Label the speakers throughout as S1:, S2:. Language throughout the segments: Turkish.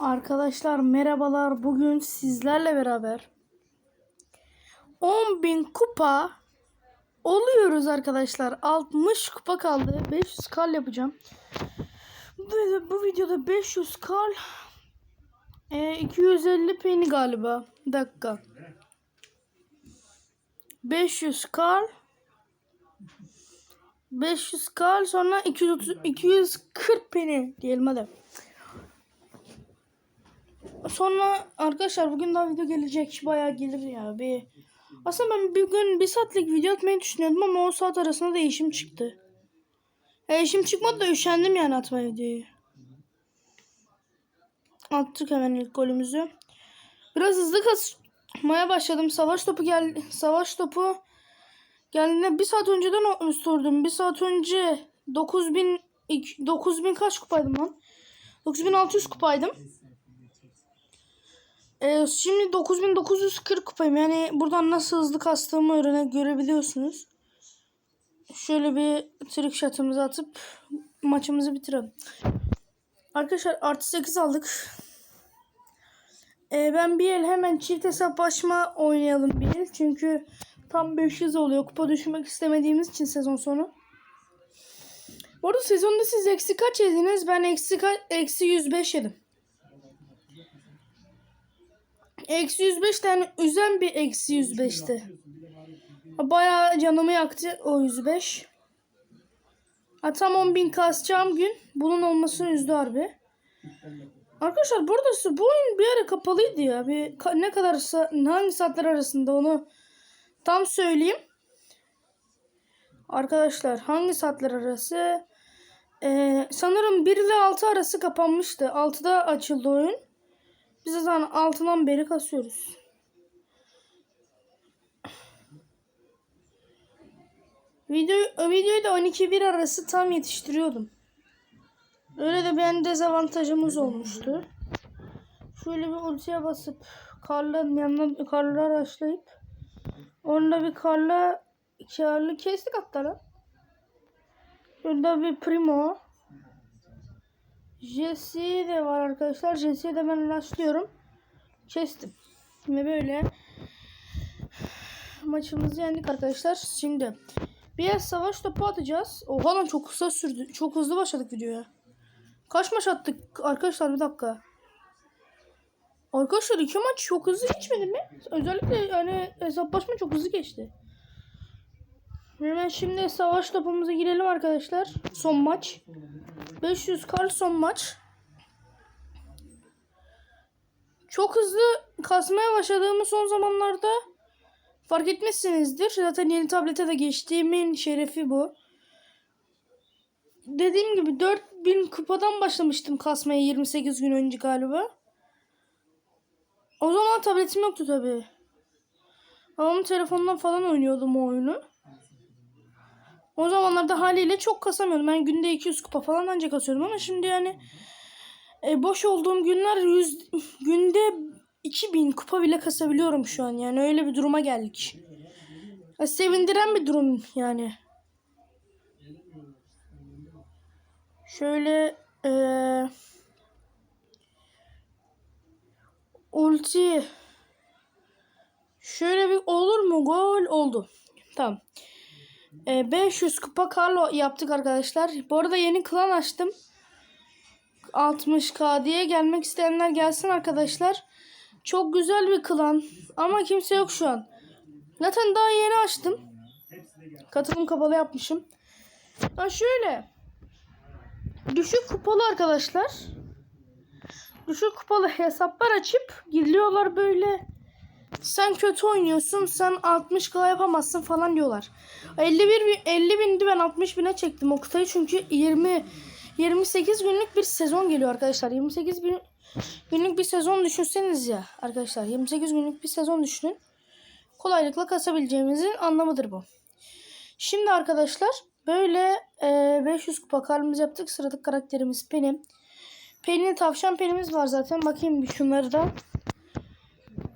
S1: Arkadaşlar merhabalar. Bugün sizlerle beraber 10.000 kupa oluyoruz arkadaşlar. 60 kupa kaldı. 500 kal yapacağım. Bu, bu videoda 500 kal e, 250 peni galiba. Dakika. 500 kal 500 kal sonra 230 240 peni diyelim hadi. Sonra arkadaşlar bugün daha video gelecek. Bayağı gelir ya. Bir aslında ben bir gün bir saatlik video atmayı düşünüyordum ama o saat arasında da işim çıktı. E, işim çıkmadı da üşendim yani atmaya videoyu. Attık hemen ilk golümüzü. Biraz hızlı kasmaya başladım. Savaş topu gel savaş topu geldiğinde bir saat önceden sordum. Bir saat önce 9000 9000 kaç kupaydım lan? 9600 kupaydım. Ee, şimdi 9940 kupayım. Yani buradan nasıl hızlı kastığımı öğrene görebiliyorsunuz. Şöyle bir trick shot'ımızı atıp maçımızı bitirelim. Arkadaşlar artı 8 aldık. Ee, ben bir el hemen çift hesaplaşma oynayalım bir el. Çünkü tam 500 oluyor. Kupa düşmek istemediğimiz için sezon sonu. Bu arada sezonda siz eksi kaç yediniz? Ben eksi, ka- eksi 105 yedim. Eksi 105 tane üzen bir eksi 105'ti. Bayağı canımı yaktı o 105. Ha, tam 10.000 kasacağım gün bunun olmasını üzdü harbi. Arkadaşlar burada bu oyun bir ara kapalıydı ya. Bir, ka- ne kadar sa- hangi saatler arasında onu tam söyleyeyim. Arkadaşlar hangi saatler arası? Ee, sanırım 1 ile 6 arası kapanmıştı. 6'da açıldı oyun. Biz zaten altından beri kasıyoruz. Video, videoyu da 12-1 arası tam yetiştiriyordum. Öyle de bir dezavantajımız olmuştu. Şöyle bir ultiye basıp karların yanına karları araçlayıp onunla bir karla karlı kestik hatta lan. Şurada bir primo. Jesse de var arkadaşlar. Jesse'ye de ben rastlıyorum. Kestim. Ve böyle maçımızı yendik arkadaşlar. Şimdi bir savaş topu atacağız. Oha lan çok kısa sürdü. Çok hızlı başladık videoya. Kaç maç attık arkadaşlar bir dakika. Arkadaşlar iki maç çok hızlı geçmedi mi? Özellikle yani hesaplaşma çok hızlı geçti. Hemen şimdi savaş topumuza girelim arkadaşlar. Son maç. 500 kar son maç. Çok hızlı kasmaya başladığımız son zamanlarda fark etmişsinizdir. Zaten yeni tablete de geçtiğimin şerefi bu. Dediğim gibi 4000 kupadan başlamıştım kasmaya 28 gün önce galiba. O zaman tabletim yoktu tabi. Babamın telefonundan falan oynuyordum o oyunu. O zamanlarda haliyle çok kasamıyordum. Ben günde 200 kupa falan ancak kasıyordum ama şimdi yani e, boş olduğum günler 100 günde 2000 kupa bile kasabiliyorum şu an. Yani öyle bir duruma geldik. Ya, sevindiren bir durum yani. Şöyle e, ulti şöyle bir olur mu? Gol oldu. Tamam. E, 500 kupa Carlo yaptık arkadaşlar. Bu arada yeni klan açtım. 60k diye gelmek isteyenler gelsin arkadaşlar. Çok güzel bir klan. Ama kimse yok şu an. Zaten daha yeni açtım. Katılım kapalı yapmışım. Ha şöyle. Düşük kupalı arkadaşlar. Düşük kupalı hesaplar açıp giriyorlar böyle. Sen kötü oynuyorsun. Sen 60k yapamazsın falan diyorlar. 51 bin, 50 bindi ben 60 bine çektim o çünkü 20 28 günlük bir sezon geliyor arkadaşlar. 28 bin, günlük bir sezon düşünseniz ya arkadaşlar. 28 günlük bir sezon düşünün. Kolaylıkla kasabileceğimizin anlamıdır bu. Şimdi arkadaşlar böyle e, 500 kupa kartımızı yaptık. Sıradaki karakterimiz Penny. Penny tavşan penimiz var zaten. Bakayım bir şunları da.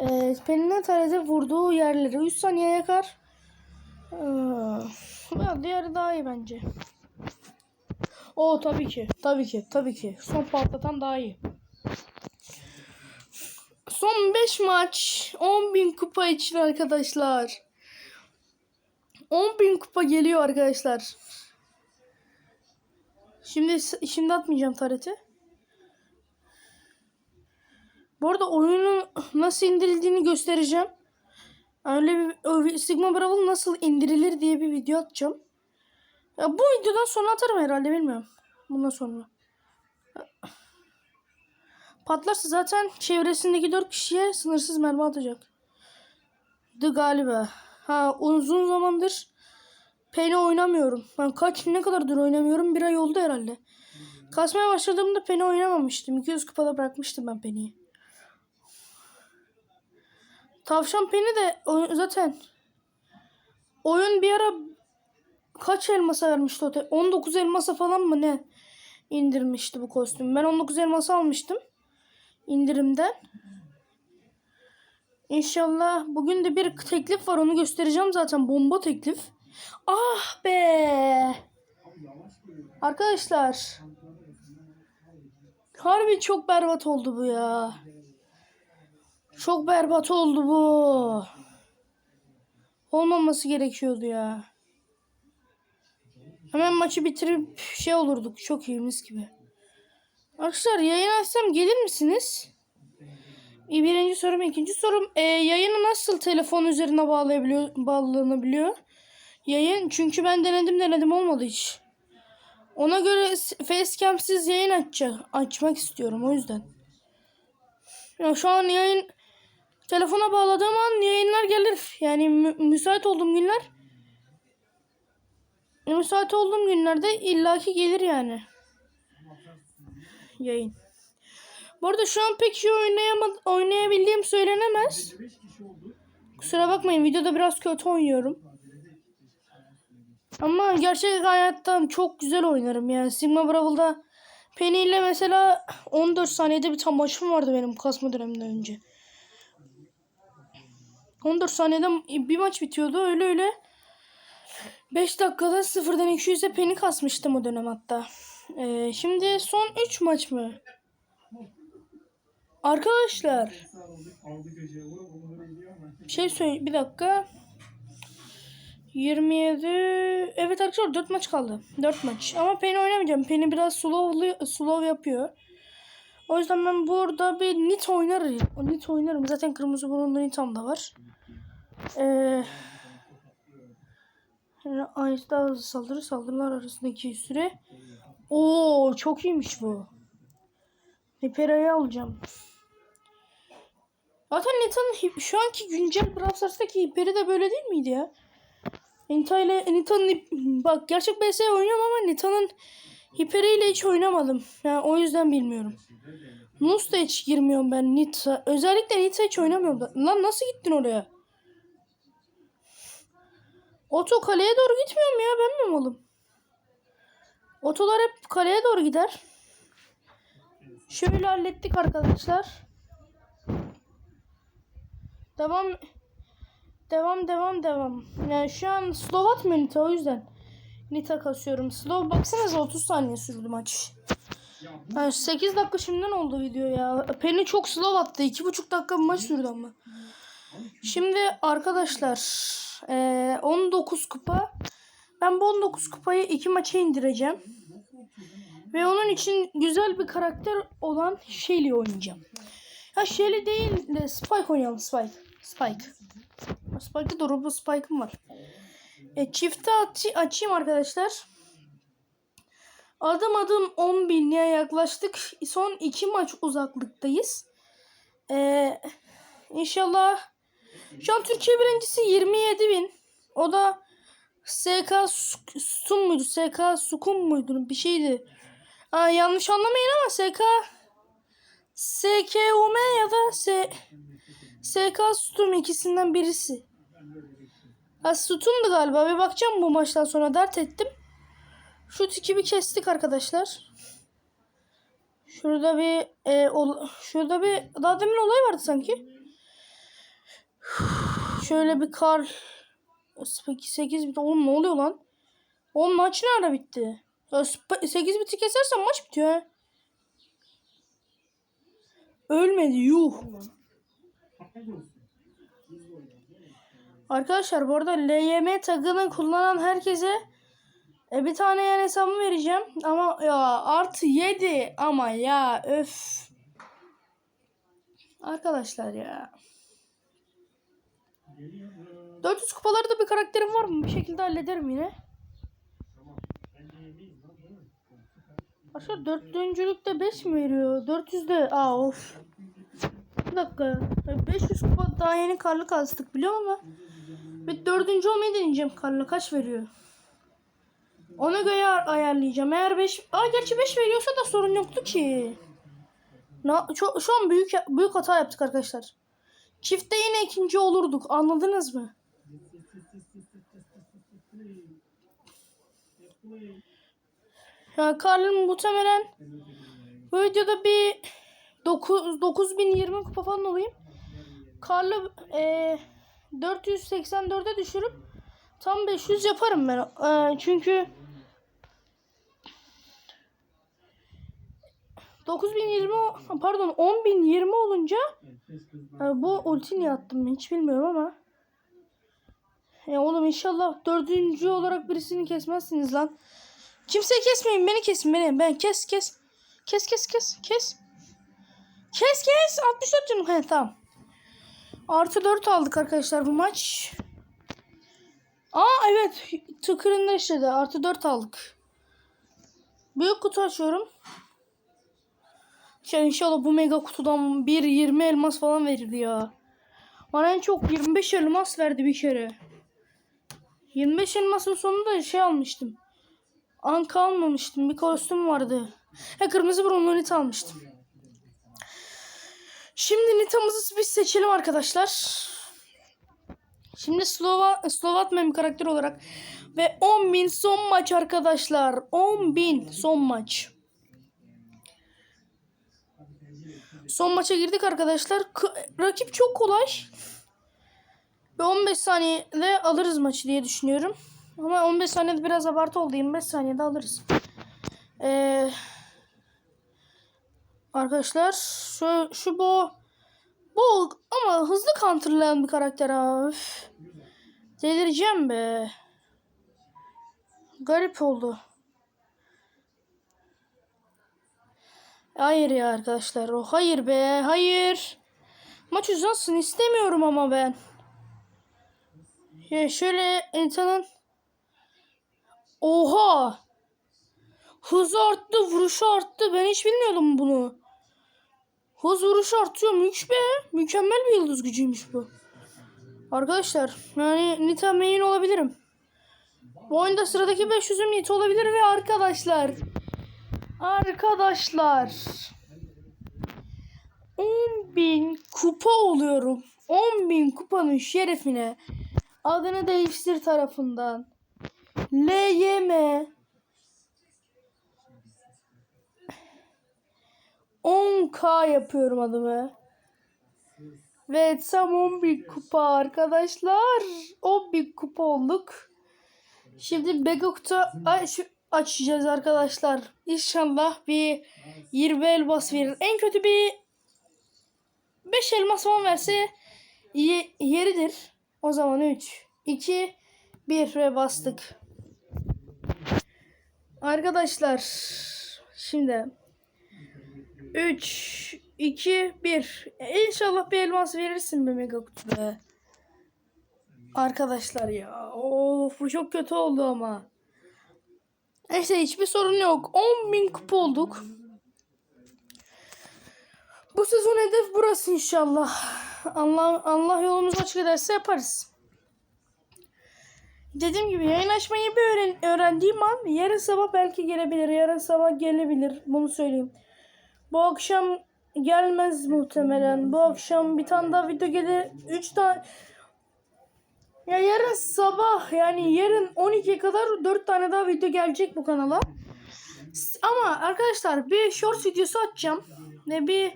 S1: E, Penny'nin tarete vurduğu yerleri 3 saniye yakar. Ee, diğeri daha iyi bence. O tabii ki. Tabii ki. Tabii ki. Son patlatan daha iyi. Son 5 maç 10.000 kupa için arkadaşlar. 10.000 kupa geliyor arkadaşlar. Şimdi şimdi atmayacağım tareti. Bu arada oyunun nasıl indirildiğini göstereceğim. Öyle bir Sigma Brawl nasıl indirilir diye bir video atacağım. Ya bu videodan sonra atarım herhalde bilmiyorum. Bundan sonra. Patlarsa zaten çevresindeki 4 kişiye sınırsız mermi atacak. De galiba. Ha uzun zamandır Penny oynamıyorum. Ben kaç ne kadardır oynamıyorum? Bir ay oldu herhalde. Kasmaya başladığımda Penny oynamamıştım. 200 kupada bırakmıştım ben Penny'yi. Tavşan Penny de oy- zaten oyun bir ara kaç elmasa vermişti o te- 19 elmasa falan mı ne indirmişti bu kostüm. Ben 19 elması almıştım indirimden. İnşallah bugün de bir teklif var onu göstereceğim zaten bomba teklif. Ah be. Arkadaşlar. Harbi çok berbat oldu bu ya. Çok berbat oldu bu. Olmaması gerekiyordu ya. Hemen maçı bitirip şey olurduk. Çok iyi mis gibi. Arkadaşlar yayın açsam gelir misiniz? Birinci sorum, ikinci sorum. E, yayını nasıl telefon üzerine bağlayabiliyor, bağlanabiliyor? Yayın çünkü ben denedim denedim olmadı hiç. Ona göre facecam'siz yayın açacak, açmak istiyorum o yüzden. Ya şu an yayın telefona bağladığım an yayınlar gelir. Yani mü- müsait olduğum günler müsait olduğum günlerde illaki gelir yani. Yayın. Bu arada şu an pek iyi oynayamad oynayabildiğim söylenemez. Kusura bakmayın videoda biraz kötü oynuyorum. Ama gerçek hayatta çok güzel oynarım yani. Sigma Bravl'da Penny ile mesela 14 saniyede bir tam maçım vardı benim kasma döneminden önce. 14 saniyede bir maç bitiyordu öyle öyle. 5 dakikada sıfırdan 200'e Penny kasmıştım o dönem hatta. Ee, şimdi son 3 maç mı? Arkadaşlar bir şey söyle bir dakika. 27 Evet arkadaşlar 4 maç kaldı. 4 maç. Ama Penny oynamayacağım. Penny biraz slow, slow yapıyor. O yüzden ben burada bir Nit oynarım. O Nit oynarım. Zaten kırmızı burunlu Nitam da var. Ee, daha hızlı saldırı saldırılar arasındaki süre. Oo çok iyiymiş bu. Hipera'yı alacağım. Zaten Nita'nın şu anki güncel Brawl Stars'taki hiperi de böyle değil miydi ya? Nita ile Nita'nın bak gerçek BS oynuyorum ama Nita'nın hiperiyle hiç oynamadım. Yani o yüzden bilmiyorum. Nus da hiç girmiyorum ben Nita. Özellikle Nita hiç oynamıyorum. da. Lan nasıl gittin oraya? Oto kaleye doğru gitmiyor mu ya? Ben mi malım? Otolar hep kaleye doğru gider. Şöyle hallettik arkadaşlar. Devam devam devam devam. Yani şu an atmıyor Nita o yüzden. Nita kasıyorum. Slow baksanıza 30 saniye sürdü maç. Yani 8 dakika şimdiden oldu video ya. Penny çok slow attı. 2,5 dakika bir maç sürdü ama. Şimdi arkadaşlar eee, 19 kupa. Ben bu 19 kupayı iki maça indireceğim. Ve onun için güzel bir karakter olan Shelly oynayacağım. Ya Shelly değil de Spike oynayalım Spike. Spike. Spike'da doğru bu Spike'ım var. E, çifte aç- açayım arkadaşlar. Adım adım 10 binliğe yaklaştık. Son iki maç uzaklıktayız. Ee, inşallah şu an Türkiye birincisi 27 bin. O da SK Su- Sun muydu? SK Sukun muydu? Bir şeydi. Aa, yanlış anlamayın ama SK SKUM ya da S SK Stum ikisinden birisi. Ha Stum'du galiba. Bir bakacağım bu maçtan sonra dert ettim. Şu tiki bir kestik arkadaşlar. Şurada bir e, ol- şurada bir daha demin olay vardı sanki. Şöyle bir kar 8 bit. Oğlum ne oluyor lan? Oğlum maç ne ara bitti? 8 biti kesersen maç bitiyor ha. Ölmedi yuh. Arkadaşlar bu arada LYM tagını kullanan herkese e, bir tane yer hesabı vereceğim. Ama ya artı 7 ama ya öf. Arkadaşlar ya. 400 kupalarda bir karakterim var mı? Bir şekilde hallederim yine. Aşağı dörtlüncülükte 5 mi veriyor? 400'de aa of. Bir dakika. 500 kupa daha yeni karlı kastık biliyor ama. Bir dördüncü olmayı deneyeceğim karlı kaç veriyor. Ona göre ayar- ayarlayacağım. Eğer 5 Aa gerçi 5 veriyorsa da sorun yoktu ki. Na, şu, şu an büyük büyük hata yaptık arkadaşlar. Çifte yine ikinci olurduk. Anladınız mı? Ya Karl'ın muhtemelen bu videoda bir 9, 9020 kupa falan olayım. Karl'ı e, 484'e düşürüp tam 500 yaparım ben. E, çünkü 9020 pardon 10020 olunca e, bu ulti niye attım hiç bilmiyorum ama ya oğlum inşallah dördüncü olarak birisini kesmezsiniz lan. Kimse kesmeyin beni kesin beni. Ben kes kes. Kes kes kes kes. Kes kes. 64 canım. He tamam. Artı 4 aldık arkadaşlar bu maç. Aa evet. Tıkırında işledi. Artı 4 aldık. Büyük kutu açıyorum. Ya inşallah bu mega kutudan bir 20 elmas falan verirdi ya. Bana en çok 25 elmas verdi bir kere. 25 elmasın sonunda şey almıştım. Anka almamıştım. Bir kostüm vardı. He kırmızı bir almıştım. Şimdi Nita'mızı biz seçelim arkadaşlar. Şimdi Slova, Slovat mem karakter olarak. Ve 10.000 son maç arkadaşlar. 10.000 son maç. Son maça girdik arkadaşlar. K- rakip çok kolay. Ve 15 saniyede alırız maçı diye düşünüyorum. Ama 15 saniyede biraz abartı oldu. 25 saniyede alırız. Ee, arkadaşlar şu, şu bu bu ama hızlı counterlayan bir karakter. Üf. Delireceğim be. Garip oldu. Hayır ya arkadaşlar. O hayır be. Hayır. Maç uzansın istemiyorum ama ben. Ya şöyle insanın Oha! Hız arttı, vuruş arttı. Ben hiç bilmiyordum bunu. Hız vuruş artıyormuş be. Mükemmel bir yıldız gücüymüş bu. Arkadaşlar yani Nita main olabilirim. Bu oyunda sıradaki 500'üm Nita olabilir ve arkadaşlar. Arkadaşlar. 10.000 kupa oluyorum. 10.000 kupanın şerefine. Adını değiştir tarafından. LYM 10k yapıyorum adımı. Ve tam 11 kupa arkadaşlar. 11 kupa olduk. Şimdi Megakut'a aç açacağız arkadaşlar. İnşallah bir 20 elmas verir. En kötü bir 5 elmas falan verse ye- yeridir. O zaman 3, 2, 1 ve bastık. Arkadaşlar şimdi 3 2 1 İnşallah bir elmas verirsin be Megakutu be. Arkadaşlar ya. Of bu çok kötü oldu ama. Neyse hiçbir sorun yok. 10.000 kupa olduk. Bu sezon hedef burası inşallah. Allah Allah yolumuzu açık ederse yaparız. Dediğim gibi yayın açmayı bir öğren öğrendiğim an yarın sabah belki gelebilir. Yarın sabah gelebilir. Bunu söyleyeyim. Bu akşam gelmez muhtemelen. Bu akşam bir tane daha video gelir. 3 tane ya yarın sabah yani yarın 12'ye kadar 4 tane daha video gelecek bu kanala. Ama arkadaşlar bir short videosu atacağım. Ne bir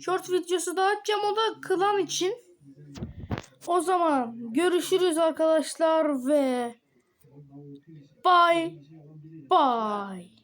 S1: short videosu daha atacağım. O da klan için. O zaman görüşürüz arkadaşlar ve bye bye.